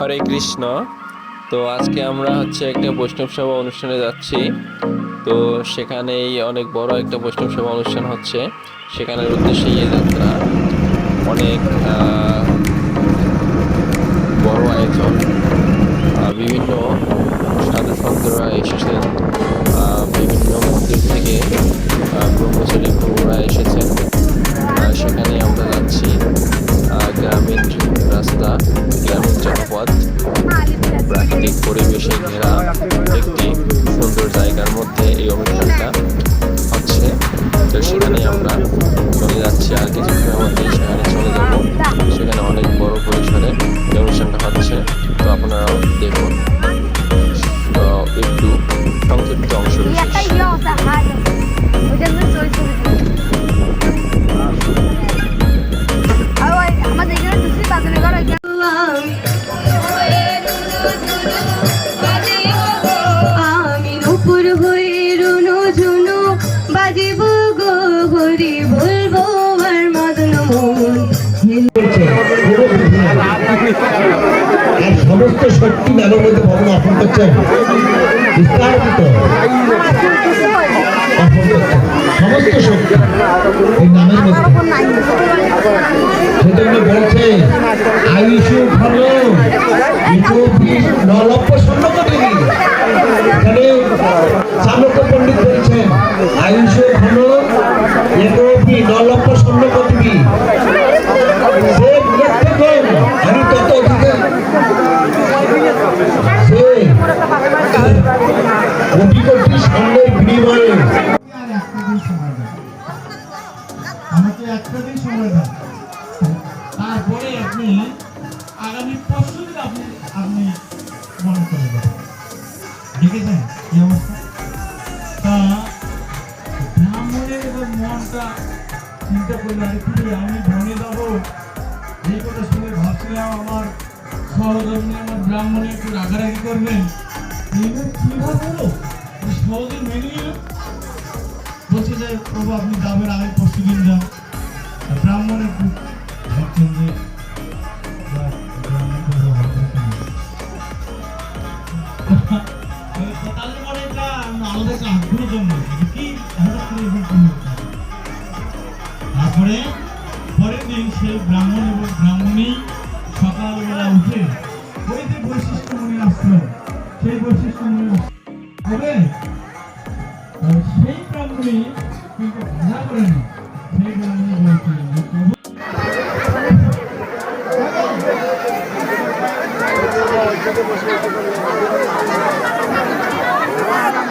হরে কৃষ্ণ। তো আজকে আমরা হচ্ছে একটা বৈষ্ণব সভা অনুষ্ঠানে যাচ্ছি। তো সেখানেই অনেক বড় একটা বৈষ্ণব সভা অনুষ্ঠান হচ্ছে। সেখানের উদ্দেশ্যে এই যাত্রা। অনেক রাস্তা গ্রামীণ জনপথ প্রাকৃতিক পরিবেশে ঘেরা একটি সুন্দর জায়গার মধ্যে এই অনুষ্ঠানটা হচ্ছে। তো সেখানে আমরা চলে যাচ্ছি আর কিছুক্ষণের মধ্যে সেখানে চলে যাব। সেখানে অনেক বড় পরিসরে এই অনুষ্ঠানটা হচ্ছে। তো আপনারাও দেখুন। একটু সংক্ষিপ্ত অংশ নুপুর হয়ে রুনু ঝুনু বাজিব গো হরি বলব আর মদন আর সমস্ত শক্তি নামের মধ্যে ভগবান অর্পণ করছেন বিস্তারিত। সমস্ত শক্তি এই নামের মধ্যে। সেজন্য বলছে, আয়ুষু ঘন ইতোপি নলক্ষ শূন্য কোটি এখানে চাণক্য পণ্ডিত বলছেন, আয়ুষু ঘন ইতোপি নলক্ষ কোটি সে সময় দেন তারপরে আপনি আগামী পরশু আপনি আপনি মনে করে দেন দেখেছেন কি অবস্থা তা ব্রাহ্মণের এবার মনটা চিন্তা করলে আরে কি আমি বনে যাব এই কথা শুনে আমার সহধর্মী আমার ব্রাহ্মণে একটু রাগারাগি করবেন এইবার কি ভাব হলো সহজে মেনে নিল বলছে যে আপনি যাবেন আগে পরশু দিন যান আর ব্রাহ্মণের খুব ভাবছেন যে যাক, ব্রাহ্মণ তারপরে পরের দিন সেই ব্রাহ্মণ এবং ব্রাহ্মণী সকালবেলা উঠে ওই যে বৈশিষ্ট্য মনে আসলো, সেই বৈশিষ্ট্য মনে হবে সেই ব্রাহ্মণী কিন্তু ভাড়া করেনি সেই ব্রাহ্মণী বলছিলেন যে প্রভু